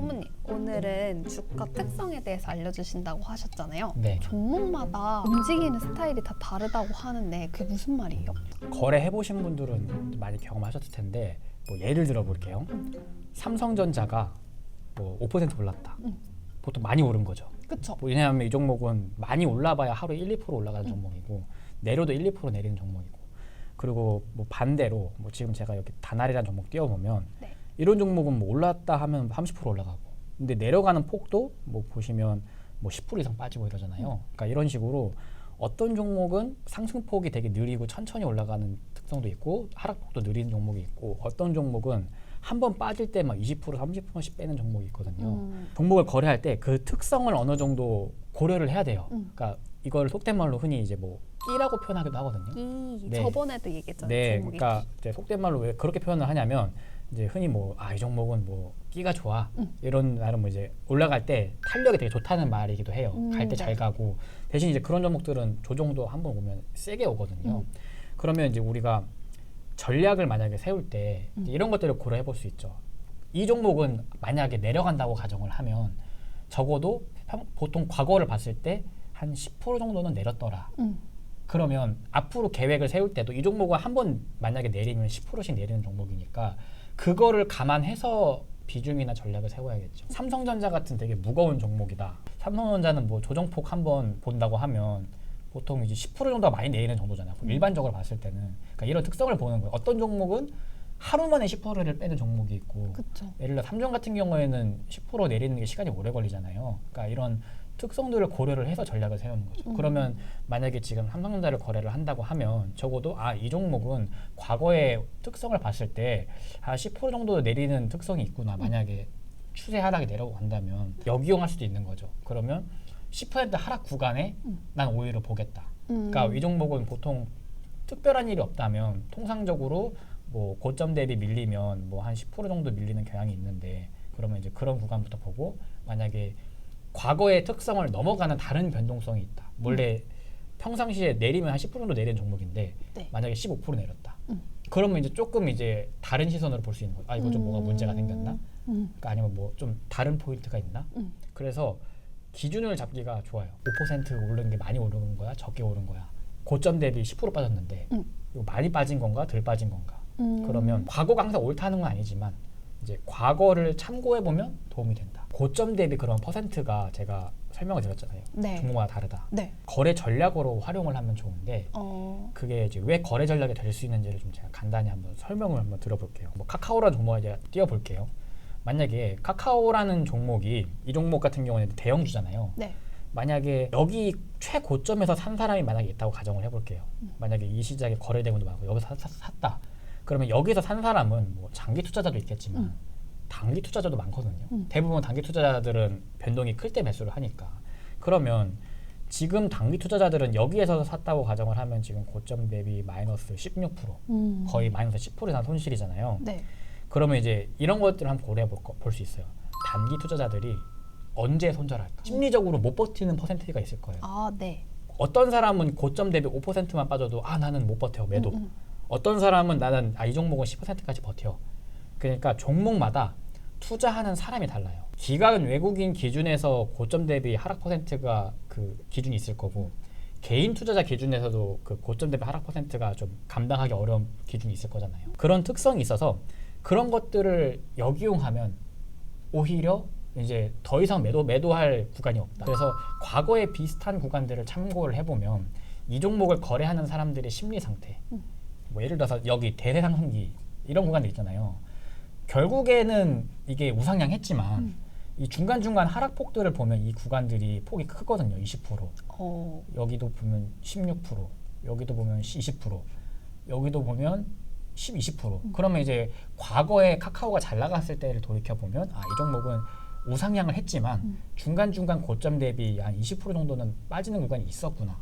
꼬무님 오늘은 주가 특성에 대해서 알려주신다고 하셨잖아요. 네. 종목마다 움직이는 스타일이 다 다르다고 하는데 그게 무슨 말이에요? 거래 해 보신 분들은 많이 경험하셨을 텐데 뭐 예를 들어 볼게요. 삼성전자가 뭐 5% 올랐다. 음. 보통 많이 오른 거죠. 그쵸? 뭐 왜냐하면 이 종목은 많이 올라봐야 하루에 1, 2% 올라가는 종목이고 내려도 1, 2% 내리는 종목이고 그리고 뭐 반대로 뭐 지금 제가 여기 다날이라는 종목 띄워보면 네. 이런 종목은 뭐 올랐다 하면 30% 올라가고 근데 내려가는 폭도 뭐 보시면 뭐 10% 이상 빠지고 이러잖아요. 그러니까 이런 식으로 어떤 종목은 상승폭이 되게 느리고 천천히 올라가는 특성도 있고 하락폭도 느린 종목이 있고 어떤 종목은 한 번 빠질 때 막 20% 30%씩 빼는 종목이 있거든요. 음. 종목을 거래할 때 그 특성을 어느 정도 고려를 해야 돼요. 음. 그러니까 이걸 속된 말로 흔히 이제 뭐 끼라고 표현하기도 하거든요. 이 네. 저번에도 얘기했잖아요. 네, 종목이 그러니까 이제 속된 말로 왜 그렇게 표현을 하냐면 이제 흔히 뭐 아 이 종목은 뭐 끼가 좋아 음. 이런 나름 뭐 이제 올라갈 때 탄력이 되게 좋다는 말이기도 해요. 음, 갈 때잘 네. 가고 대신 이제 그런 종목들은 조정도 한 번 오면 세게 오거든요. 음. 그러면 이제 우리가 전략을 만약에 세울 때 음. 이런 것들을 고려해 볼 수 있죠. 이 종목은 만약에 내려간다고 가정을 하면 적어도 평- 보통 과거를 봤을 때 한 10% 정도는 내렸더라. 음. 그러면 앞으로 계획을 세울 때도 이 종목은 한 번 만약에 내리면 10%씩 내리는 종목이니까 그거를 감안해서 비중이나 전략을 세워야겠죠. 삼성전자 같은 되게 무거운 종목이다. 삼성전자는 뭐 조정폭 한번 본다고 하면 보통 이제 10% 정도가 많이 내리는 정도잖아요. 일반적으로 봤을 때는. 그러니까 이런 특성을 보는 거예요. 어떤 종목은 하루 만에 10%를 빼는 종목이 있고 그쵸. 예를 들어 삼성 같은 경우에는 10% 내리는 게 시간이 오래 걸리잖아요. 그러니까 이런 특성들을 고려를 해서 전략을 세우는 거죠. 음. 그러면 만약에 지금 삼성전자를 거래를 한다고 하면 적어도 아 이 종목은 과거의 특성을 봤을 때한10% 정도 내리는 특성이 있구나. 만약에 추세 하락이 내려고 간다면 역이용할 수도 있는 거죠. 그러면 10% 하락 구간에 음. 난 오히려 보겠다. 음. 그러니까 이 종목은 보통 특별한 일이 없다면 통상적으로 뭐 고점 대비 밀리면 뭐 한 10% 정도 밀리는 경향이 있는데 그러면 이제 그런 구간부터 보고 만약에 과거의 특성을 넘어가는 다른 변동성이 있다. 원래 평상시에 내리면 한 10% 정도 내리는 종목인데 네. 만약에 15% 내렸다. 음. 그러면 이제 조금 이제 다른 시선으로 볼 수 있는 거죠. 아 이거 좀 뭐가 문제가 생겼나? 음. 그러니까 아니면 뭐 좀 다른 포인트가 있나? 음. 그래서 기준을 잡기가 좋아요. 5% 오른 게 많이 오른 거야, 적게 오른 거야. 고점 대비 10% 빠졌는데 음. 이거 많이 빠진 건가, 덜 빠진 건가? 음. 그러면 과거가 항상 옳다는 건 아니지만 이제 과거를 참고해 보면 도움이 된다. 고점 대비 그런 퍼센트가 제가 설명을 드렸잖아요. 네. 종목마다 다르다. 네. 거래 전략으로 활용을 하면 좋은데 어. 그게 이제 왜 거래 전략이 될 수 있는지를 좀 제가 간단히 한번 설명을 한번 들어볼게요. 뭐 카카오라는 종목을 이제 띄워볼게요. 만약에 카카오라는 종목이 이 종목 같은 경우는 대형주잖아요. 네. 만약에 여기 최고점에서 산 사람이 만약에 있다고 가정을 해볼게요. 만약에 이 시장에 거래되고도 많고 여기서 사- 사- 샀다. 그러면 여기서 산 사람은 뭐 장기 투자자도 있겠지만 음. 단기 투자자도 많거든요. 음. 대부분 단기 투자자들은 변동이 클 때 매수를 하니까. 그러면 지금 단기 투자자들은 여기에서 샀다고 가정을 하면 지금 고점 대비 마이너스 16% 음. 거의 마이너스 10% 이상 손실이잖아요. 네. 그러면 이제 이런 것들을 한번 고려해 볼 수 있어요. 단기 투자자들이 언제 손절할까? 심리적으로 못 버티는 퍼센티지가 있을 거예요. 아, 네. 어떤 사람은 고점 대비 5%만 빠져도 아 나는 못 버텨 매도. 음, 음. 어떤 사람은 나는 아 이 종목은 10%까지 버텨. 그러니까 종목마다 투자하는 사람이 달라요. 기관 외국인 기준에서 고점 대비 하락 퍼센트가 그 기준이 있을 거고 개인 투자자 기준에서도 그 고점 대비 하락 퍼센트가 좀 감당하기 어려운 기준이 있을 거잖아요. 그런 특성이 있어서 그런 것들을 역이용하면 오히려 이제 더 이상 매도 매도할 구간이 없다. 그래서 과거의 비슷한 구간들을 참고를 해보면 이 종목을 거래하는 사람들의 심리 상태, 음. 뭐 예를 들어서 여기 대세 상승기 이런 구간들 있잖아요. 결국에는 이게 우상향했지만 음. 이 중간 중간 하락폭들을 보면 이 구간들이 폭이 크거든요. 20% 어. 여기도 보면 16%, 여기도 보면 20%, 여기도 보면 10, 20%. 그러면 이제 과거에 카카오가 잘 나갔을 때를 돌이켜 보면 아, 이 종목은 우상향을 했지만 음. 중간 중간 고점 대비 한 20% 정도는 빠지는 구간이 있었구나.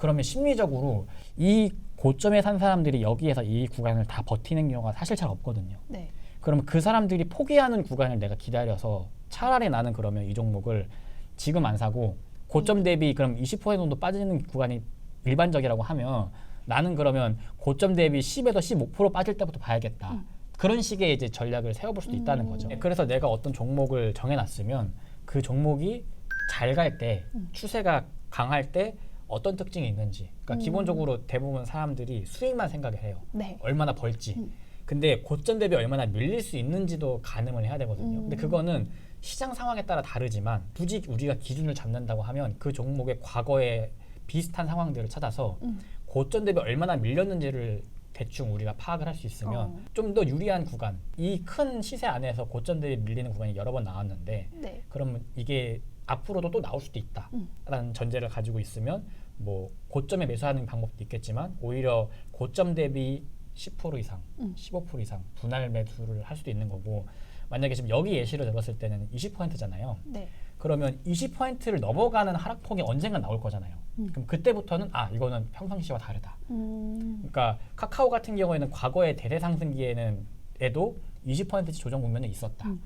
그러면 심리적으로 이 고점에 산 사람들이 여기에서 이 구간을 다 버티는 경우가 사실 잘 없거든요. 네. 그러면 그 사람들이 포기하는 구간을 내가 기다려서 차라리 나는 그러면 이 종목을 지금 안 사고 고점 대비 그럼 20% 정도 빠지는 구간이 일반적이라고 하면 나는 그러면 고점 대비 10에서 15% 빠질 때부터 봐야겠다. 음. 그런 식의 이제 전략을 세워볼 수도 있다는 음. 거죠. 그래서 내가 어떤 종목을 정해놨으면 그 종목이 잘 갈 때, 음. 추세가 강할 때 어떤 특징이 있는지. 그러니까 음. 기본적으로 대부분 사람들이 수익만 생각을 해요. 네. 얼마나 벌지. 음. 근데 고점 대비 얼마나 밀릴 수 있는지도 가늠을 해야 되거든요. 음. 근데 그거는 시장 상황에 따라 다르지만 굳이 우리가 기준을 잡는다고 하면 그 종목의 과거에 비슷한 상황들을 찾아서 음. 고점 대비 얼마나 밀렸는지를 대충 우리가 파악을 할 수 있으면 어. 좀더 유리한 구간, 이 큰 시세 안에서 고점 대비 밀리는 구간이 여러 번 나왔는데 네. 그러면 이게 앞으로도 또 나올 수도 있다라는 전제를 가지고 있으면 뭐 고점에 매수하는 방법도 있겠지만 오히려 고점 대비 10% 이상, 음. 15% 이상 분할 매수를 할 수도 있는 거고 만약에 지금 여기 예시를 들었을 때는 20%잖아요. 네. 그러면 20%를 넘어가는 하락폭이 언젠가 나올 거잖아요. 음. 그럼 그때부터는 아 이거는 평상시와 다르다. 음. 그러니까 카카오 같은 경우에는 과거의 대대 상승기에는 에도 20%치 조정 국면에 있었다. 음.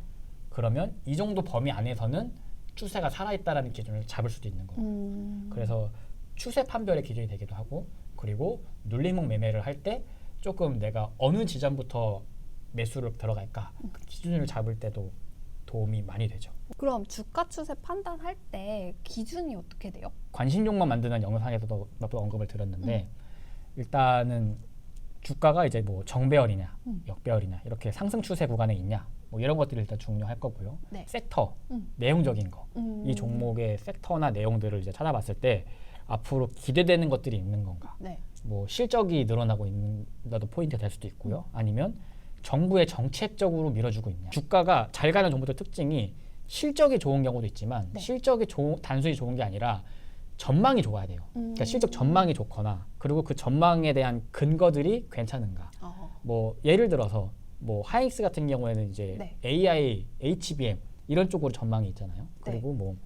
그러면 이 정도 범위 안에서는 추세가 살아있다라는 기준을 잡을 수도 있는 거고. 음. 그래서 추세 판별의 기준이 되기도 하고 그리고 눌림목 매매를 할 때 조금 내가 어느 지점부터 매수를 들어갈까 그 기준을 잡을 때도 도움이 많이 되죠. 그럼 주가 추세 판단할 때 기준이 어떻게 돼요? 관심종만 만드는 영상에서도 몇 번 언급을 드렸는데 음. 일단은 주가가 이제 뭐 정배열이냐 음. 역배열이냐 이렇게 상승 추세 구간에 있냐 뭐 이런 것들이 일단 중요할 거고요. 네. 섹터 음. 내용적인 거 음. 이 종목의 섹터나 내용들을 이제 찾아봤을 때 앞으로 기대되는 것들이 있는 건가 네. 뭐 실적이 늘어나고 있는다도 포인트가 될 수도 있고요. 아니면 정부의 정책적으로 밀어주고 있냐. 주가가 잘 가는 정부들 특징이 실적이 좋은 경우도 있지만 네. 실적이 조, 단순히 좋은 게 아니라 전망이 좋아야 돼요. 음. 그러니까 실적 전망이 좋거나 그리고 그 전망에 대한 근거들이 괜찮은가. 어. 뭐 예를 들어서 뭐 하이닉스 같은 경우에는 이제 네. AI, HBM 이런 쪽으로 전망이 있잖아요. 그리고 뭐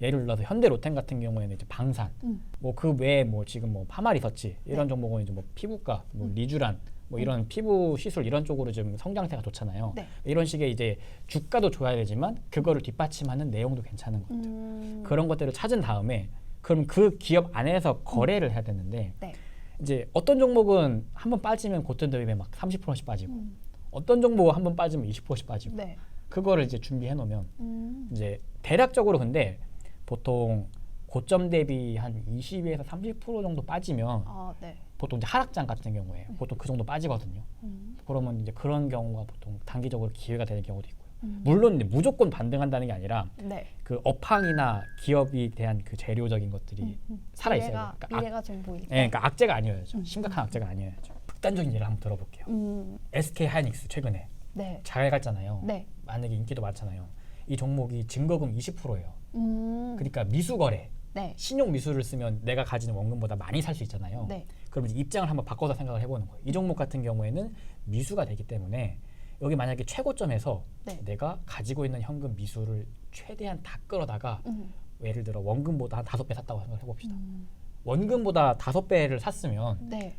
예를 들어서 현대로템 같은 경우에는 이제 방산, 음. 뭐그 외에 뭐 지금 뭐 파마리서치 이런 네. 종목은 이제 뭐 피부과, 뭐 음. 리쥬란 뭐 이런 피부 시술 이런 쪽으로 좀 성장세가 좋잖아요. 네. 이런 식의 이제 주가도 좋아야 되지만 그거를 뒷받침하는 내용도 괜찮은 것. 음. 그런 것들을 찾은 다음에 그럼 그 기업 안에서 거래를 해야 되는데 네. 이제 어떤 종목은 한 번 빠지면 고점 대비에 막 30%씩 빠지고 음. 어떤 종목은 한번 빠지면 20%씩 빠지고 네. 그거를 이제 준비해 놓으면 음. 이제 대략적으로 근데 보통 고점 대비 한 20에서 30% 정도 빠지면 아, 네. 보통 이제 하락장 같은 경우에 네. 보통 그 정도 빠지거든요. 음. 그러면 이제 그런 경우가 보통 단기적으로 기회가 되는 경우도 있고요. 음. 물론 이제 무조건 반등한다는 게 아니라 네. 그 업황이나 기업이 대한 그 재료적인 것들이 음, 음. 살아 있어요. 미래가, 그러니까 악- 미래가 좀 때. 예, 그러니까 악재가 아니어야죠. 음. 심각한 악재가 아니어야죠. 극단적인 예를 한번 들어볼게요. 음. SK 하이닉스 최근에 네. 잘 갔잖아요. 네. 만약에 인기도 많잖아요. 이 종목이 증거금 20%예요. 음. 그러니까 미수 거래, 네. 신용 미수를 쓰면 내가 가지는 원금보다 많이 살 수 있잖아요. 네. 그럼 이제 입장을 한번 바꿔서 생각을 해보는 거예요. 이 종목 같은 경우에는 미수가 되기 때문에 여기 만약에 최고점에서 네. 내가 가지고 있는 현금 미수를 최대한 다 끌어다가 음. 예를 들어 원금보다 한 다섯 배 샀다고 생각을 해봅시다. 음. 원금보다 다섯 배를 샀으면 네.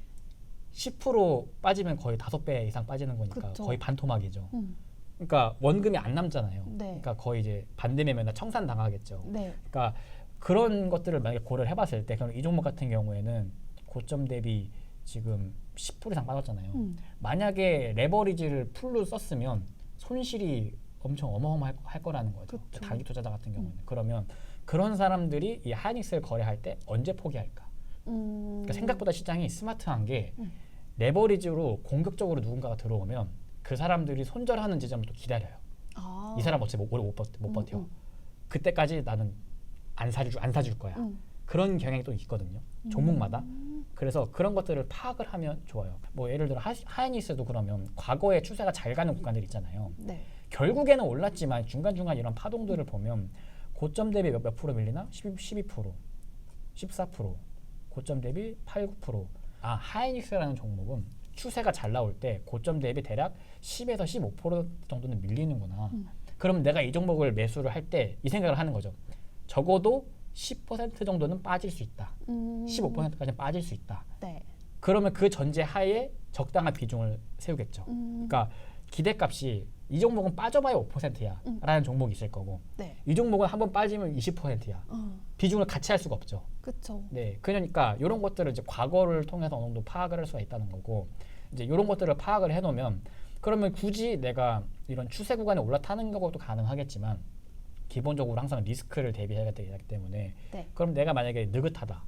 10% 빠지면 거의 다섯 배 이상 빠지는 거니까 그쵸. 거의 반토막이죠. 음. 그러니까 원금이 안 남잖아요. 네. 그러니까 거의 이제 반대매매나 청산 당하겠죠. 네. 그러니까 그런 것들을 만약에 고려를 해봤을 때 그럼 이 종목 같은 경우에는 고점 대비 지금 10% 이상 빠졌잖아요. 음. 만약에 레버리지를 풀로 썼으면 손실이 엄청 어마어마할 거- 할 거라는 거죠. 그쵸. 단기 투자자 같은 경우는 그러면 그런 사람들이 이 하이닉스를 거래할 때 언제 포기할까? 음. 그러니까 생각보다 시장이 스마트한 게 음. 레버리지로 공격적으로 누군가가 들어오면 그 사람들이 손절하는 지점을 또 기다려요. 아. 이 사람 어차피 못- 오래 못, 버, 못 음, 버텨. 음. 그때까지 나는 안 사줄 안 사줄 거야. 음. 그런 경향이 또 있거든요. 종목마다. 그래서 그런 것들을 파악을 하면 좋아요. 뭐 예를 들어 하, 하이닉스도 그러면 과거에 추세가 잘 가는 구간들 있잖아요. 네. 결국에는 올랐지만 중간중간 이런 파동들을 보면 고점 대비 몇, 몇 프로 밀리나? 12, 12%, 14%, 고점 대비 8, 9%. 아, 하이닉스라는 종목은 추세가 잘 나올 때 고점 대비 대략 10에서 15% 정도는 밀리는구나. 음. 그럼 내가 이 종목을 매수를 할 때 이 생각을 하는 거죠. 적어도 10% 정도는 빠질 수 있다. 음. 15%까지는 빠질 수 있다. 네. 그러면 그 전제 하에 적당한 비중을 세우겠죠. 음. 그러니까 기대값이 이 종목은 빠져봐야 5%야 음. 라는 종목이 있을 거고 네. 이 종목은 한번 빠지면 20%야 어. 비중을 같이 할 수가 없죠 그쵸. 네 그러니까 이런 것들을 이제 과거를 통해서 어느 정도 파악을 할 수가 있다는 거고 이제 이런 것들을 파악을 해놓으면 그러면 굳이 내가 이런 추세 구간에 올라타는 것도 가능하겠지만 기본적으로 항상 리스크를 대비해야 되기 때문에 네. 그럼 내가 만약에 느긋하다.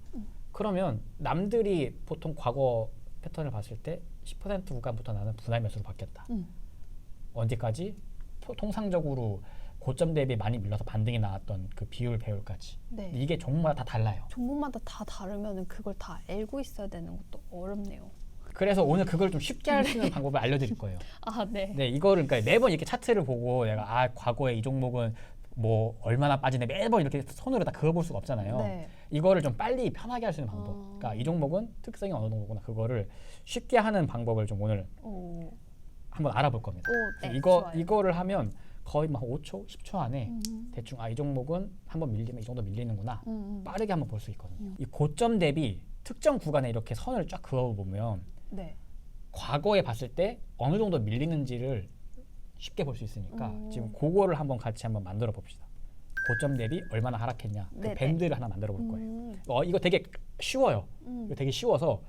그러면 남들이 보통 과거 패턴을 봤을 때 10% 구간부터 나는 분할 매수로 바뀌었다. 음. 언제까지? 포- 통상적으로 고점 대비 많이 밀려서 반등이 나왔던 그 비율 배율까지. 네. 이게 종목마다 다 달라요. 종목마다 다 다르면은 그걸 다 알고 있어야 되는 것도 어렵네요. 그래서 오늘 그걸 좀 쉽게 할 수 있는 방법을 알려드릴 거예요. 아, 네. 네, 이거를 그러니까 매번 이렇게 차트를 보고 내가 아 과거에 이 종목은 뭐 얼마나 빠지네 매번 이렇게 손으로 다 그어볼 수가 없잖아요. 네. 이거를 좀 빨리 편하게 할 수 있는 방법. 어. 그러니까 이 종목은 특성이 어느 정도구나 그거를 쉽게 하는 방법을 좀 오늘 오, 한번 알아볼 겁니다. 오, 네. 이거 좋아요. 이거를 하면 거의 막 5초, 10초 안에 음, 대충 아 이 종목은 한번 밀리면 이 정도 밀리는구나. 음, 음. 빠르게 한번 볼 수 있거든요. 음. 이 고점 대비 특정 구간에 이렇게 선을 쫙 그어 보면 네. 과거에 봤을 때 어느 정도 밀리는지를 쉽게 볼 수 있으니까 음. 지금 그거를 한번 같이 한번 만들어 봅시다. 고점 대비 얼마나 하락했냐 그 네네. 밴드를 하나 만들어 볼 거예요. 음, 어 이거 되게 쉬워요. 음. 이거 되게 쉬워서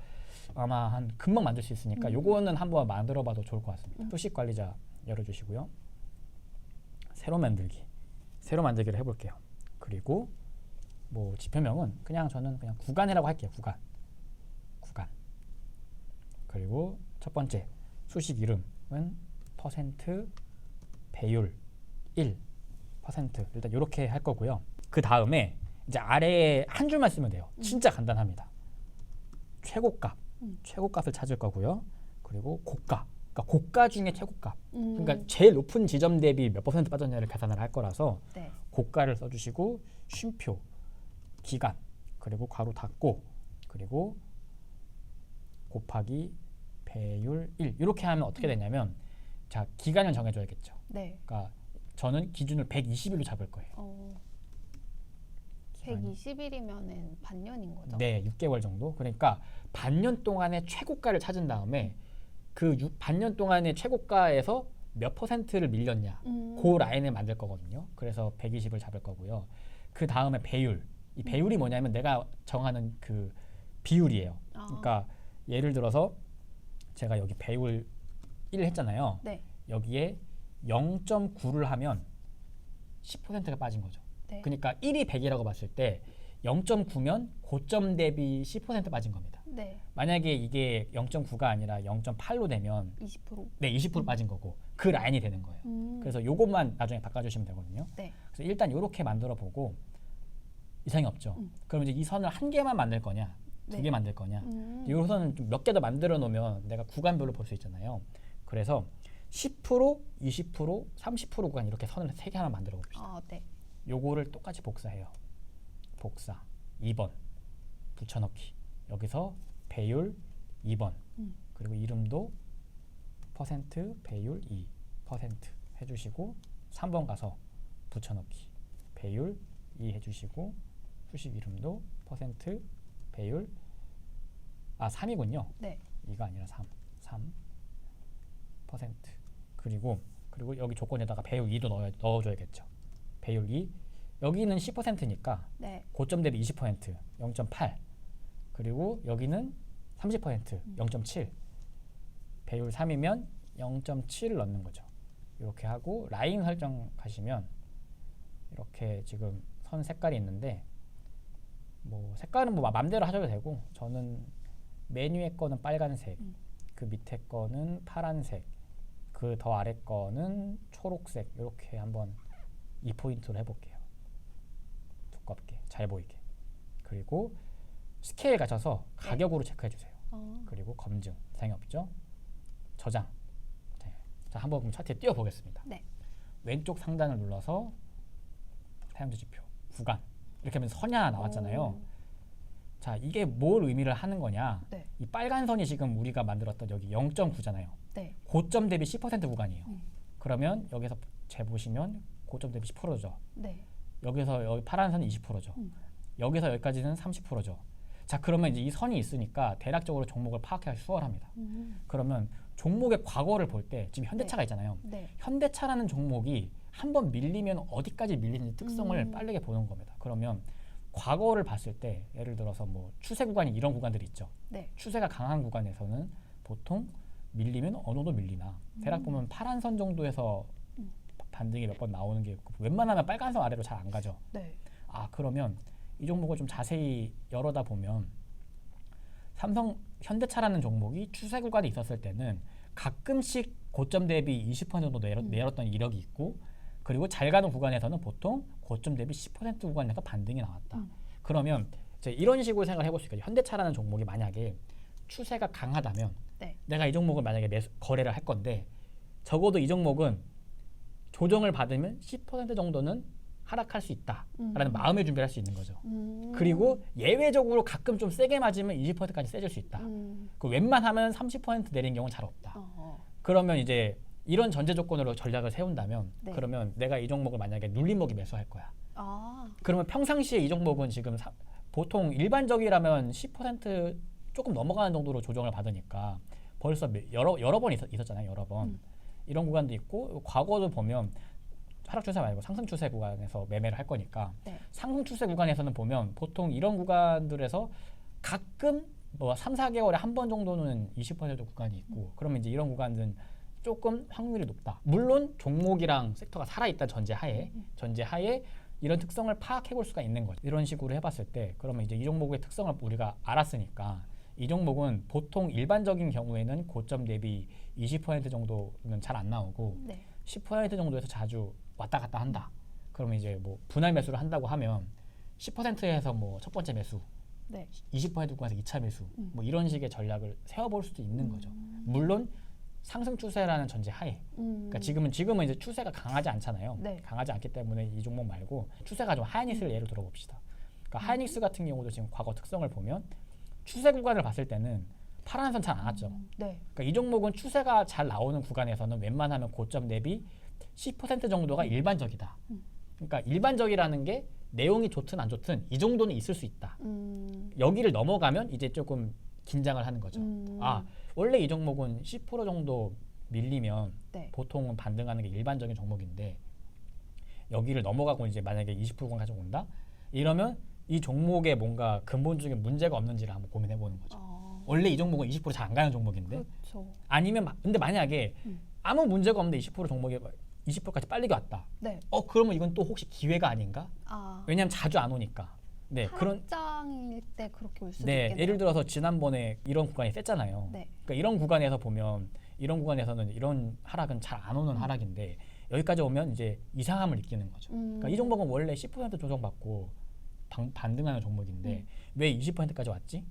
아마 한 금방 만들 수 있으니까 음. 요거는 한번 만들어 봐도 좋을 것 같습니다. 음. 수식 관리자 열어 주시고요. 새로 만들기. 새로 만들기를 해 볼게요. 그리고 뭐 지표명은 그냥 저는 그냥 구간이라고 할게요. 구간. 구간. 그리고 첫 번째 수식 이름은 퍼센트 배율 1 퍼센트 일단 이렇게 할 거고요. 그 다음에 이제 아래에 한 줄만 쓰면 돼요. 진짜 간단합니다. 최고값, 음. 최고값을 찾을 거고요. 그리고 고가, 그러니까 고가 중에 최고값. 음. 그러니까 제일 높은 지점 대비 몇 퍼센트 빠졌냐를 계산을 할 거라서 네. 고가를 써주시고 쉼표, 기간, 그리고 괄호 닫고 그리고 곱하기 배율 1 이렇게 하면 어떻게 되냐면 자 기간을 정해줘야겠죠. 네. 그러니까 저는 기준을 120일로 잡을 거예요. 어. 120일이면은 반년인 거죠? 네, 6개월 정도. 그러니까 반년 동안의 최고가를 찾은 다음에 그 유- 반년 동안의 최고가에서 몇 퍼센트를 밀렸냐. 음. 그 라인을 만들 거거든요. 그래서 120을 잡을 거고요. 그 다음에 배율. 이 배율이 뭐냐면 내가 정하는 그 비율이에요. 아. 그러니까 예를 들어서 제가 여기 배율 1 했잖아요. 네. 여기에 0.9를 하면 10%가 빠진 거죠. 네. 그러니까 1이 100이라고 봤을 때 0.9면 고점 대비 10% 빠진 겁니다. 네. 만약에 이게 0.9가 아니라 0.8로 되면 20%. 네, 20% 빠진 거고 그 라인이 되는 거예요. 음. 그래서 요것만 나중에 바꿔주시면 되거든요. 네. 그래서 일단 이렇게 만들어 보고 이상이 없죠. 음. 그럼 이제 이 선을 한 개만 만들 거냐, 두 네. 개 만들 거냐. 음. 이 선은 좀몇개 더 만들어 놓으면 내가 구간별로 볼 수 있잖아요. 그래서 10%, 20%, 30% 구간 이렇게 선을 세 개 하나 만들어 봅시다. 아, 네. 요거를 똑같이 복사해요. 복사 2번 붙여넣기 여기서 배율 2번 음. 그리고 이름도 퍼센트 배율 2 퍼센트 해주시고 3번 가서 붙여넣기 배율 2 해주시고 수식 이름도 퍼센트 배율 아 3이군요. 네. 2가 아니라 3 3 퍼센트 그리고 그리고 여기 조건에다가 배율 2도 넣어, 넣어줘야겠죠. 배율 2 여기는 10%니까 네. 고점 대비 20% 0.8 그리고 여기는 30% 0.7 배율 3이면 0.7을 넣는 거죠. 이렇게 하고 라인 설정 하시면 이렇게 지금 선 색깔이 있는데 뭐 색깔은 뭐 맘대로 하셔도 되고 저는 메뉴의 거는 빨간색 음. 그 밑에 거는 파란색 그 더 아래 거는 초록색 이렇게 한번 이 포인트로 해볼게요. 두껍게 잘 보이게 그리고 스케일 가셔서 가격으로 체크해 주세요. 아, 그리고 검증 이상이 없죠? 저장 네. 자 한번 그럼 차트에 띄워 보겠습니다. 네. 왼쪽 상단을 눌러서 사용자 지표 구간 이렇게 하면 선이 하나 나왔잖아요. 오. 자 이게 뭘 의미를 하는 거냐? 네. 이 빨간 선이 지금 우리가 만들었던 여기 0.9잖아요. 네. 고점 대비 10% 구간이에요. 음. 그러면 여기서 재보시면 고점 대비 10%죠. 네. 여기서 여기 파란 선이 20%죠. 음. 여기서 여기까지는 30%죠. 자 그러면 이제 이 선이 있으니까 대략적으로 종목을 파악하기 수월합니다. 음. 그러면 종목의 과거를 볼 때 지금 현대차가 있잖아요. 네. 현대차라는 종목이 한 번 밀리면 어디까지 밀리는지 특성을 음. 빠르게 보는 겁니다. 그러면 과거를 봤을 때 예를 들어서 뭐 추세 구간이 이런 구간들이 있죠. 네. 추세가 강한 구간에서는 보통 밀리면 어느 정도 밀리나 대략 보면 파란 선 정도에서 음. 반등이 몇 번 나오는 게 있고 웬만하면 빨간 선 아래로 잘 안 가죠. 네. 아 그러면 이 종목을 좀 자세히 열어다 보면 삼성 현대차라는 종목이 추세 구간에 있었을 때는 가끔씩 고점 대비 20% 정도 내렸, 음. 내렸던 이력이 있고 그리고 잘 가는 구간에서는 보통 고점 대비 10% 구간에서 반등이 나왔다. 음. 그러면 이제 이런 식으로 생각을 해볼 수 있겠죠. 현대차라는 종목이 만약에 추세가 강하다면 네. 내가 이 종목을 만약에 매수, 거래를 할 건데 적어도 이 종목은 조정을 받으면 10% 정도는 하락할 수 있다라는 음. 마음의 준비를 할 수 있는 거죠. 음. 그리고 예외적으로 가끔 좀 세게 맞으면 20%까지 세질 수 있다. 음. 그 웬만하면 30% 내린 경우는 잘 없다. 어, 어. 그러면 이제 이런 전제 조건으로 전략을 세운다면 네. 그러면 내가 이 종목을 만약에 눌림목이 매수할 거야. 아. 그러면 평상시에 이 종목은 지금 사- 보통 일반적이라면 10% 조금 넘어가는 정도로 조정을 받으니까 벌써 몇- 여러 여러 번 있었, 있었 잖아요. 여러 번 음. 이런 구간도 있고 과거도 보면 하락 추세 말고 상승 추세 구간에서 매매를 할 거니까 네. 상승 추세 구간에서는 보면 보통 이런 구간들에서 가끔 뭐 3, 4개월에 한 번 정도는 20% 구간이 있고 그러면 이제 이런 구간은 조금 확률이 높다. 물론 종목이랑 섹터가 살아있다 전제하에 전제하에 이런 특성을 파악해 볼 수가 있는 거죠. 이런 식으로 해봤을 때 그러면 이제 이 종목의 특성을 우리가 알았으니까 이 종목은 보통 일반적인 경우에는 고점 대비 20% 정도는 잘 안 나오고 네. 10% 정도에서 자주 왔다 갔다 한다. 그러면 이제 뭐 분할 매수를 한다고 하면 10%에서 뭐 첫 번째 매수, 네. 20% 구간에서 2차 매수, 음. 뭐 이런 식의 전략을 세워볼 수도 있는 거죠. 물론 상승 추세라는 전제 하에. 음. 그러니까 지금은 지금은 이제 추세가 강하지 않잖아요. 네. 강하지 않기 때문에 이 종목 말고 추세가 좀 하이닉스를 예를 들어 봅시다. 그러니까 하이닉스 같은 경우도 지금 과거 특성을 보면 추세 구간을 봤을 때는 파란 선 잘 안 왔죠. 네. 그러니까 이 종목은 추세가 잘 나오는 구간에서는 웬만하면 고점 대비 10% 정도가 일반적이다. 음. 그러니까 일반적이라는 게 내용이 좋든 안 좋든 이 정도는 있을 수 있다. 음. 여기를 넘어가면 이제 조금 긴장을 하는 거죠. 음. 아 원래 이 종목은 10% 정도 밀리면 네. 보통은 반등하는 게 일반적인 종목인데 여기를 넘어가고 이제 만약에 20%가 가지고 온다 이러면 이 종목에 뭔가 근본적인 문제가 없는지를 한번 고민해 보는 거죠. 아. 원래 이 종목은 20%잘 안 가는 종목인데 그렇죠. 아니면 마- 근데 만약에 음. 아무 문제가 없는데 20% 종목이 20%까지 빨리 왔다. 네. 어 그러면 이건 또 혹시 기회가 아닌가? 아. 왜냐하면 자주 안 오니까. 네 그런 하락장일 때 그렇게 올 수도 네 있겠네요. 예를 들어서 지난번에 이런 구간이 셌잖아요. 네. 그러니까 이런 구간에서 보면 이런 구간에서는 이런 하락은 잘 안 오는 하락인데 여기까지 오면 이제 이상함을 느끼는 거죠. 음. 그러니까 이 종목은 원래 10% 조정받고 방- 반등하는 종목인데 음. 왜 20%까지 왔지?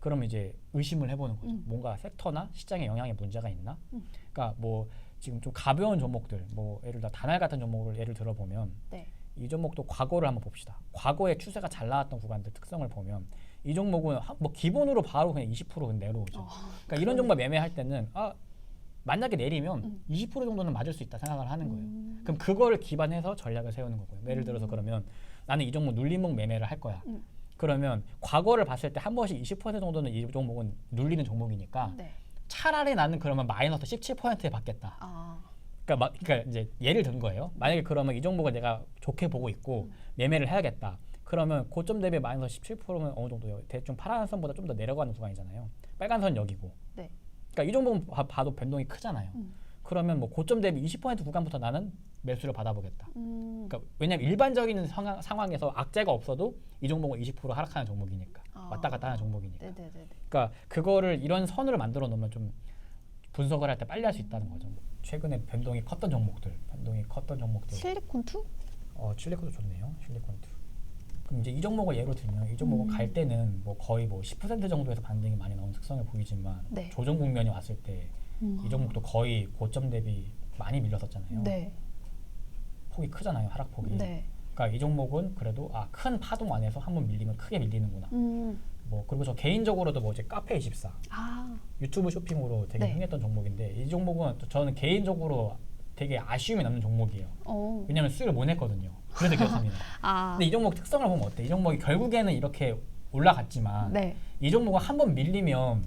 그러면 이제 의심을 해보는 거죠. 음. 뭔가 섹터나 시장에 영향에 문제가 있나? 음. 그러니까 뭐 지금 좀 가벼운 종목들, 뭐 예를 들어 다날 같은 종목을 예를 들어 보면 네. 이 종목도 과거를 한번 봅시다. 과거에 추세가 잘 나왔던 구간들 특성을 보면 이 종목은 하- 뭐 기본으로 바로 그냥 20% 그냥 내려오죠. 어, 그러니까 이런 종목 매매할 때는 아 만약에 내리면 음. 20% 정도는 맞을 수 있다 생각을 하는 거예요. 음. 그럼 그거를 기반해서 전략을 세우는 거고요. 예를 들어서 그러면 나는 이 종목 눌림목 매매를 할 거야. 음. 그러면 과거를 봤을 때 한 번씩 20% 정도는 이 종목은 눌리는 종목이니까 네. 차라리 나는 그러면 마이너스 17%에 받겠다. 아. 그러니까, 막, 그러니까 이제 예를 든 거예요. 만약에 그러면 이 종목을 내가 좋게 보고 있고 매매를 해야겠다. 그러면 고점 대비 마이너스 17%면 어느 정도요? 대충 파란 선보다 좀 더 내려가는 구간이잖아요. 빨간 선 여기고. 네. 그러니까 이 종목은 봐- 봐도 변동이 크잖아요. 음. 그러면 뭐 고점 대비 20% 구간부터 나는 매수를 받아보겠다. 음. 그러니까 왜냐면 일반적인 상황, 상황에서 악재가 없어도 이 종목은 20% 하락하는 종목이니까 아. 왔다 갔다 하는 종목이니까. 네네네. 그러니까 그거를 이런 선을 만들어 놓으면 좀 분석을 할 때 빨리 할 수 있다는 거죠. 뭐 최근에 변동이 컸던 종목들, 변동이 컸던 종목들. 실리콘2? 어, 실리콘도 좋네요. 실리콘도. 그럼 이제 이 종목을 예로 들면 이 종목은 음. 갈 때는 뭐 거의 뭐 10% 정도에서 반등이 많이 나오는 특성을 보이지만 네. 조정 국면이 왔을 때이 음. 종목도 거의 고점 대비 많이 밀렸었잖아요. 네. 폭이 크잖아요. 하락 폭이. 네. 그러니까 이 종목은 그래도 아 큰 파동 안에서 한번 밀리면 크게 밀리는구나. 음. 뭐 그리고 저 개인적으로도 뭐 이제 카페 24 아. 유튜브 쇼핑으로 되게 네. 흥했던 종목인데 이 종목은 또 저는 개인적으로 되게 아쉬움이 남는 종목이에요. 어. 왜냐하면 수익을 못 냈거든요. 그래서 이겼습니다. 아. 근데 이 종목 특성을 보면 어때? 이 종목이 결국에는 이렇게 올라갔지만 네. 이 종목은 한 번 밀리면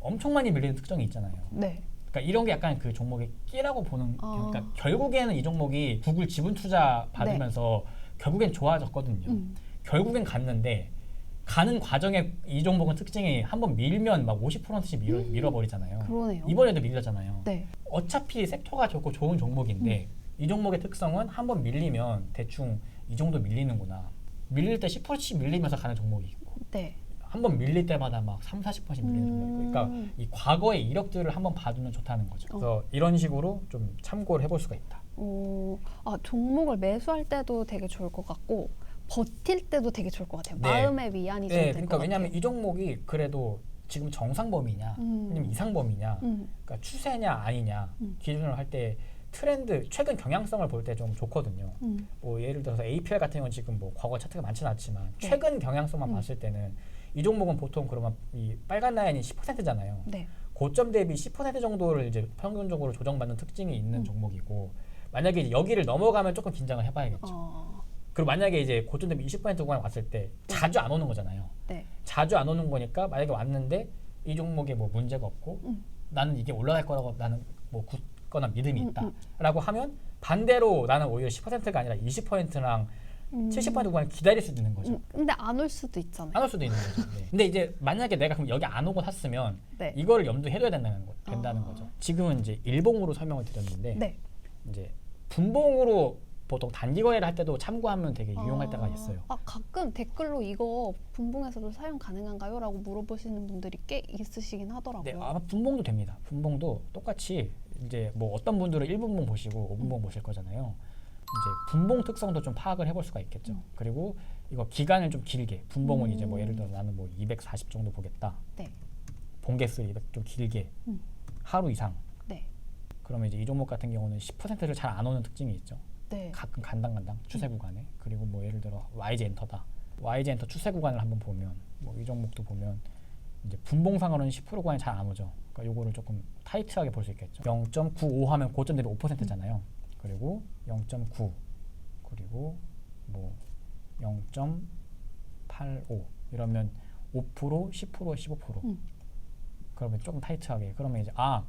엄청 많이 밀리는 특성이 있잖아요. 네. 그러니까 이런 게 약간 그 종목의 끼라고 보는 어. 그러니까 결국에는 이 종목이 구글 지분 투자 받으면서 결국엔 좋아졌거든요. 음. 결국엔 갔는데 가는 과정에 이 종목은 특징이 한 번 밀면 막 50%씩 밀어, 밀어버리잖아요. 그러네요. 이번에도 밀렸잖아요. 네. 어차피 섹터가 좋고 좋은 종목인데 이 종목의 특성은 한번 밀리면 대충 이 정도 밀리는구나. 밀릴 때 10%씩 밀리면서 가는 종목이 있고 네. 한번 밀릴 때마다 막 3, 40%씩 밀리는 종목이 있고 그러니까 음. 이 과거의 이력들을 한번 봐두면 좋다는 거죠. 그래서 이런 식으로 좀 참고를 해볼 수가 있다. 어, 아, 종목을 매수할 때도 되게 좋을 것 같고 버틸 때도 되게 좋을 것 같아요. 네. 마음의 위안이 좀 네, 될 그러니까 것 왜냐하면. 이 종목이 그래도 지금 정상 범위냐, 음. 아니면 이상 범위냐, 음. 그러니까 추세냐 아니냐 음. 기준으로 할 때 트렌드 최근 경향성을 볼 때 좀 좋거든요. 음. 뭐 예를 들어서 APR 같은 경우는 지금 뭐 과거 차트가 많지는 않지만 네. 최근 경향성만 음. 봤을 때는 이 종목은 보통 그러면 이 빨간 라인이 10%잖아요. 네. 고점 대비 10% 정도를 이제 평균적으로 조정받는 특징이 있는 음. 종목이고 만약에 이제 여기를 넘어가면 조금 긴장을 해봐야겠죠. 어, 그리고 만약에 이제 고점 대비 20% 구간 왔을 때 자주 안 오는 거잖아요. 네. 자주 안 오는 거니까 만약에 왔는데 이 종목에 뭐 문제가 없고 음. 나는 이게 올라갈 거라고 나는 뭐굳 거나 믿음이 음, 있다라고 하면 반대로 나는 오히려 10%가 아니라 20%랑 음. 70% 구간 기다릴 수도 있는 거죠. 음, 근데 안 올 수도 있잖아요. 안 올 수도 있는 거죠. 네. 근데 이제 만약에 내가 그럼 여기 안 오고 샀으면 네. 이거를 염두해둬야 된다는 거 된다는 아. 거죠. 지금은 이제 일봉으로 설명을 드렸는데 네. 이제 분봉으로 보통 단기 거래를 할 때도 참고하면 되게 유용할 아, 때가 있어요. 아, 가끔 댓글로 이거 분봉에서도 사용 가능한가요? 라고 물어보시는 분들이 꽤 있으시긴 하더라고요. 네, 아마 분봉도 됩니다. 분봉도 똑같이 이제 뭐 어떤 분들은 1분봉 보시고 음. 5분봉 보실 거잖아요. 이제 분봉 특성도 좀 파악을 해볼 수가 있겠죠. 음. 그리고 이거 기간을 좀 길게 분봉은 이제 뭐 음. 예를 들어 나는 뭐 240 정도 보겠다. 네. 봉개수 200 좀 길게 음. 하루 이상. 네. 그러면 이제 이 종목 같은 경우는 10%를 잘 안 오는 특징이 있죠. 네. 가끔 간당간당 추세 음. 구간에 그리고 뭐 예를 들어 YG 엔터다. YG 엔터 추세 구간을 한번 보면 뭐 이 종목도 보면 이제 분봉상으로는 10% 구간이 잘 안 오죠. 그러니까 요거를 조금 타이트하게 볼 수 있겠죠. 0.95 하면 고점 대비 5%잖아요. 그리고 0.9 그리고 뭐 0.85 이러면 5% 10% 15% 음. 그러면 조금 타이트하게 그러면 이제 아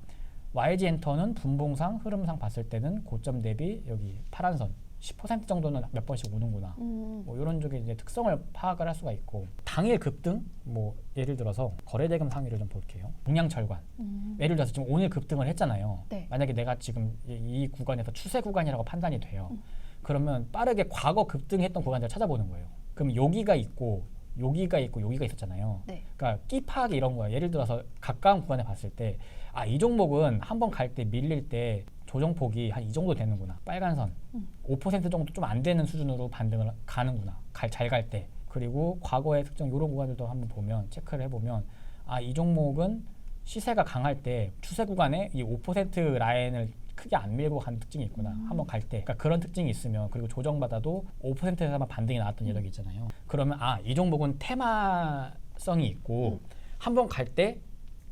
YG 엔터는 분봉상 흐름상 봤을 때는 고점 대비 여기 파란 선 10% 정도는 몇 번씩 오는구나. 음. 뭐 이런 쪽의 이제 특성을 파악을 할 수가 있고 당일 급등 뭐 예를 들어서 거래 대금 상위를 좀 볼게요. 동양철관 음. 예를 들어서 지금 오늘 급등을 했잖아요. 네. 만약에 내가 지금 이, 이 구간에서 추세 구간이라고 판단이 돼요. 음. 그러면 빠르게 과거 급등했던 구간들을 찾아보는 거예요. 그럼 여기가 있고 여기가 있고 여기가 있었잖아요. 네. 그러니까 끼 파악이 이런 거야. 예를 들어서 가까운 구간에 봤을 때 아 이 종목은 한번 갈 때 밀릴 때 조정폭이 한 이 정도 되는구나. 빨간 선. 음. 5% 정도 좀 안 되는 수준으로 반등을 가는구나. 잘 갈 때. 그리고 과거의 특정 이런 구간들도 한번 보면 체크를 해보면 아 이 종목은 시세가 강할 때 추세 구간에 이 5% 라인을 크게 안 밀고 간 특징이 있구나. 음. 한번 갈 때. 그러니까 그런 특징이 있으면 그리고 조정받아도 5%에서만 반등이 나왔던 음. 이력이 있잖아요. 그러면 아 이 종목은 테마성이 있고 음. 한번 갈 때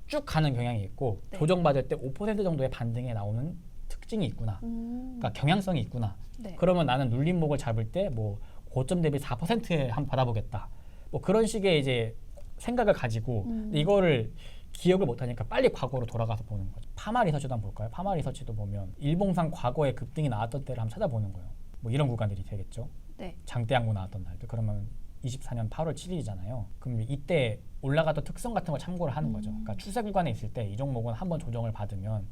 쭉 가는 경향이 있고 네. 조정받을 때 5% 정도의 반등에 나오는 특징이 있구나. 음. 그러니까 경향성이 있구나. 네. 그러면 나는 눌림목을 잡을 때 뭐 고점 대비 4%에 한번 받아보겠다. 뭐 그런 식의 이제 생각을 가지고 음. 이거를 기억을 못하니까 빨리 과거로 돌아가서 보는 거죠. 파마 리서치도 한번 볼까요? 파마 리서치도 보면 일봉상 과거에 급등이 나왔던 때를 한번 찾아보는 거예요. 뭐 이런 구간들이 되겠죠. 네. 장대양고 나왔던 날들 그러면 24년 8월 7일이잖아요. 그럼 이때 올라가던 특성 같은 걸 참고를 하는 거죠. 음. 그러니까 추세 구간에 있을 때 이 종목은 한번 조정을 받으면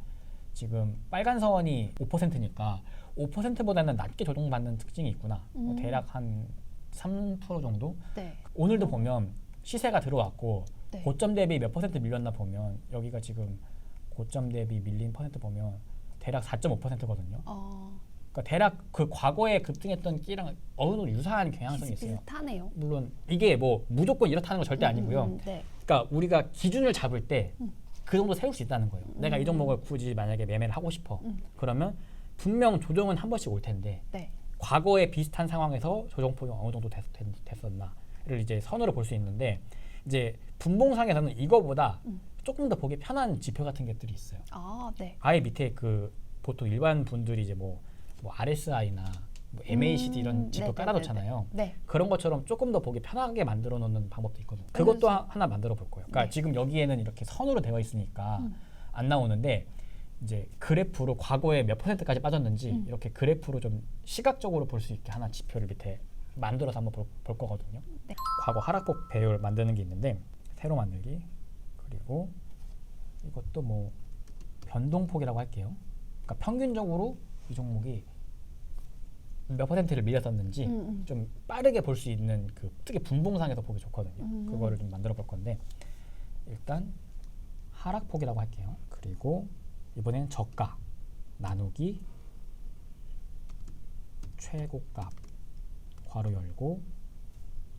지금 빨간 선이 5%니까 5%보다는 낮게 조정받는 특징이 있구나. 뭐 음. 대략 한 3% 정도. 네. 오늘도 보면 시세가 들어왔고 네. 고점 대비 몇 퍼센트 밀렸나 보면 여기가 지금 고점 대비 밀린 퍼센트 보면 대략 4.5%거든요. 어, 그러니까 대략 그 과거에 급등했던 끼랑 어느 정도 유사한 경향성이 있어요. 비슷비슷하네요. 물론 이게 뭐 무조건 이렇다는 건 절대 음, 아니고요. 음, 네. 그러니까 우리가 기준을 잡을 때 그 음. 정도 세울 수 있다는 거예요. 내가 이 음. 종목을 굳이 만약에 매매를 하고 싶어. 음. 그러면 분명 조정은 한 번씩 올 텐데 네. 과거에 비슷한 상황에서 조정폭이 어느 정도 됐, 었나를 이제 선으로 볼 수 있는데 이제 분봉상에서는 이거보다 음. 조금 더 보기 편한 지표 같은 것들이 있어요. 아, 네. 아예 밑에 그 보통 일반 분들이 이제 뭐, 뭐 RSI나 뭐 MACD 이런 음, 지표. 깔아놓잖아요. 네. 그런 것처럼 조금 더 보기 편하게 만들어 놓는 방법도 있거든요. 그것도 하- 하나 만들어 볼 거예요. 그러니까 네. 지금 여기에는 이렇게 선으로 되어 있으니까 음. 안 나오는데 이제 그래프로 과거에 몇 퍼센트까지 빠졌는지 음. 이렇게 그래프로 좀 시각적으로 볼 수 있게 하나 지표를 밑에 만들어서 한번 볼, 볼 거거든요. 네. 과거 하락폭 배열 만드는 게 있는데 새로 만들기 그리고 이것도 뭐 변동폭이라고 할게요. 그러니까 평균적으로 이 종목이 몇 퍼센트를 밀렸었는지 음, 음. 좀 빠르게 볼 수 있는 그 특히 분봉상에서 보기 좋거든요. 음. 그거를 좀 만들어 볼 건데 일단 하락폭이라고 할게요. 그리고 이번에는 저가 나누기 최고값 괄호 열고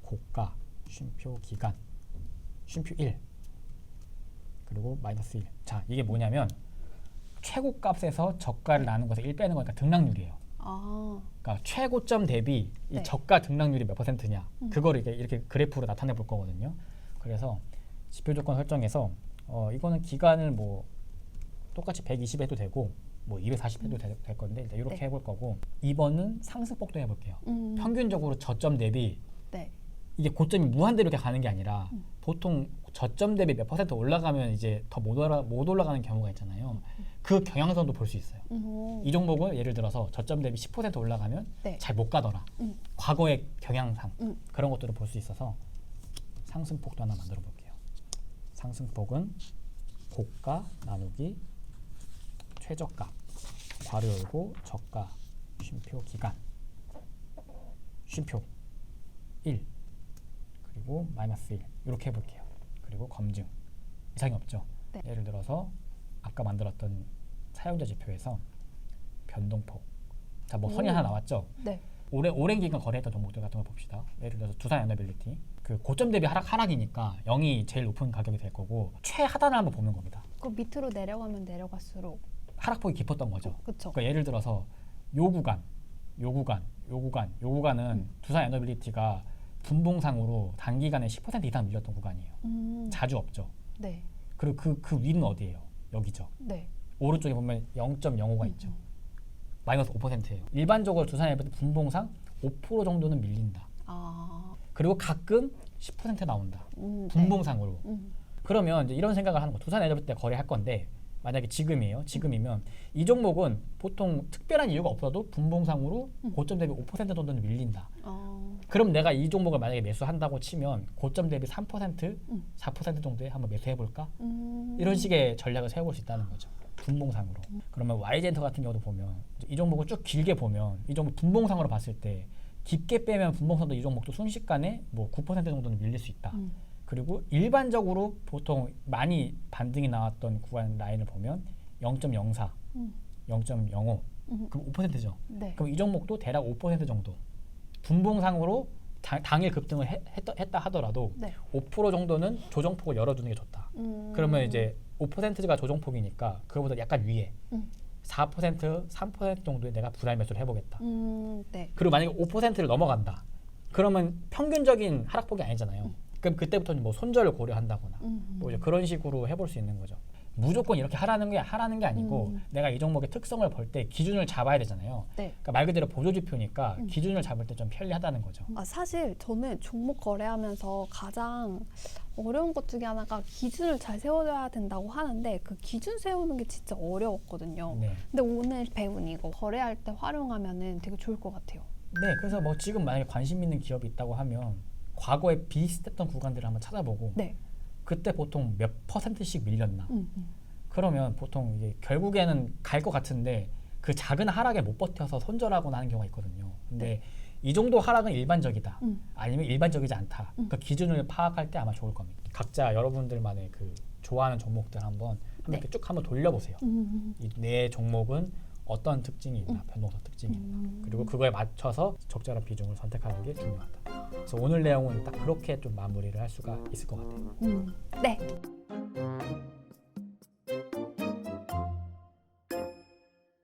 고가 쉼표 기간 쉼표 1 그리고 마이너스 1. 자, 이게 뭐냐면 최고값에서 저가를 나눈 것에 1 빼는 거니까 등락률이에요. 아, 그러니까 최고점 대비 이 네. 저가 등락률이 몇 퍼센트냐 음. 그거를 이렇게, 이렇게 그래프로 나타내 볼 거거든요. 그래서 지표 조건 설정해서 어, 이거는 기간을 뭐 똑같이 120 해도 되고 뭐 240 해도 되- 될 건데 일단 이렇게 네. 해볼 거고 2번은 상승폭도 해볼게요. 음, 평균적으로 저점 대비 네. 이게 고점이 무한대로 이렇게 가는 게 아니라 음. 보통 저점 대비 몇 퍼센트 올라가면 이제 더 못 올라 못 올라가는 경우가 있잖아요. 그 경향선도 볼 수 있어요. 음, 이 종목은 예를 들어서 저점 대비 10% 올라가면 네. 잘못 가더라. 음. 과거의 경향상 음. 그런 것들을 볼 수 있어서 상승폭도 하나 만들어 볼게요. 상승폭은 고가 나누기 최저가 괄호 열고 저가 쉼표 기간 쉼표 1 그리고 마이너스 1 이렇게 해볼게요. 그리고 검증 이상이 없죠. 네. 예를 들어서 아까 만들었던 사용자 지표에서 변동폭 자뭐 선이 오. 하나 나왔죠. 네. 오래 오랜 기간 거래했던 종목들 같은 걸 봅시다. 예를 들어서 두산 에너빌리티 그 고점 대비 하락 하락이니까 0이 제일 높은 가격이 될 거고 최하단을 한번 보는 겁니다. 그 밑으로 내려가면 내려갈수록 하락폭이 깊었던 거죠. 그쵸. 그러니까 예를 들어서 요 구간, 요 구간, 요 구간, 요 구간은 음. 두산 에너빌리티가 분봉상으로 단기간에 10% 이상 밀렸던 구간이에요. 음, 자주 없죠. 네. 그리고 그, 그 위는 어디예요? 여기죠. 네. 오른쪽에 보면 0.05가 음, 있죠. 마이너스 5%예요. 일반적으로 두산 에너빌리티 분봉상 5% 정도는 밀린다. 아, 그리고 가끔 10% 나온다. 음, 네. 분봉상으로. 음, 그러면 이제 이런 생각을 하는 거. 두산 에너빌 때 거래할 건데 만약에 지금이에요. 지금이면 이 종목은 보통 특별한 이유가 없어도 분봉상으로 음. 고점 대비 5% 정도는 밀린다. 어, 그럼 내가 이 종목을 만약에 매수한다고 치면 고점 대비 3%, 음. 4% 4% 정도에 한번 매수해 볼까? 음, 이런 식의 전략을 세워볼 수 있다는 거죠. 분봉상으로. 그러면 Y젠터 같은 경우도 보면 이 종목을 쭉 길게 보면 이 종목 분봉상으로 봤을 때 깊게 빼면 분봉상도 이 종목도 순식간에 뭐 9% 정도는 밀릴 수 있다. 음, 그리고 일반적으로 보통 많이 반등이 나왔던 구간 라인을 보면 0.04, 음, 0.05, 음, 그럼 5%죠. 네. 그럼 이 종목도 대략 5% 정도. 분봉상으로 당, 당일 급등을 해- 했다, 했다 하더라도 네. 5% 정도는 조정폭을 열어두는 게 좋다. 음, 그러면 이제 5%가 조정폭이니까 그거보다 약간 위에 음, 4%, 3% 정도에 내가 불알 매수를 해보겠다. 음, 네. 그리고 만약에 5%를 넘어간다. 그러면 평균적인 하락폭이 아니잖아요. 음. 그럼 그때부터는 뭐 손절을 고려한다거나 음, 뭐 이제 그런 식으로 해볼 수 있는 거죠. 무조건 이렇게 하라는 게 하라는 게 아니고 음. 내가 이 종목의 특성을 볼 때 기준을 잡아야 되잖아요. 네. 그러니까 말 그대로 보조 지표니까 음. 기준을 잡을 때 좀 편리하다는 거죠. 아, 사실 저는 종목 거래하면서 가장 어려운 것 중에 하나가 기준을 잘 세워야 된다고 하는데 그 기준 세우는 게 진짜 어려웠거든요. 네. 근데 오늘 배운 이거 거래할 때 활용하면은 되게 좋을 것 같아요. 네, 그래서 뭐 지금 만약에 관심 있는 기업이 있다고 하면 과거에 비슷했던 구간들을 한번 찾아보고 네. 그때 보통 몇 퍼센트씩 밀렸나. 음, 음. 그러면 보통 이게 결국에는 갈 것 같은데 그 작은 하락에 못 버텨서 손절하거나 하는 경우가 있거든요. 근데 이 정도 하락은 일반적이다. 음. 아니면 일반적이지 않다. 음. 그 기준을 파악할 때 아마 좋을 겁니다. 각자 여러분들만의 그 좋아하는 종목들 한번 한 네. 쭉 한번 돌려보세요. 음, 이내 종목은 어떤 특징이 있나, 음. 변동성 특징이 있나, 음. 그리고 그거에 맞춰서 적절한 비중을 선택하는 게 중요하다. 그래서 오늘 내용은 딱 그렇게 좀 마무리를 할 수가 있을 것 같아요. 음. 네.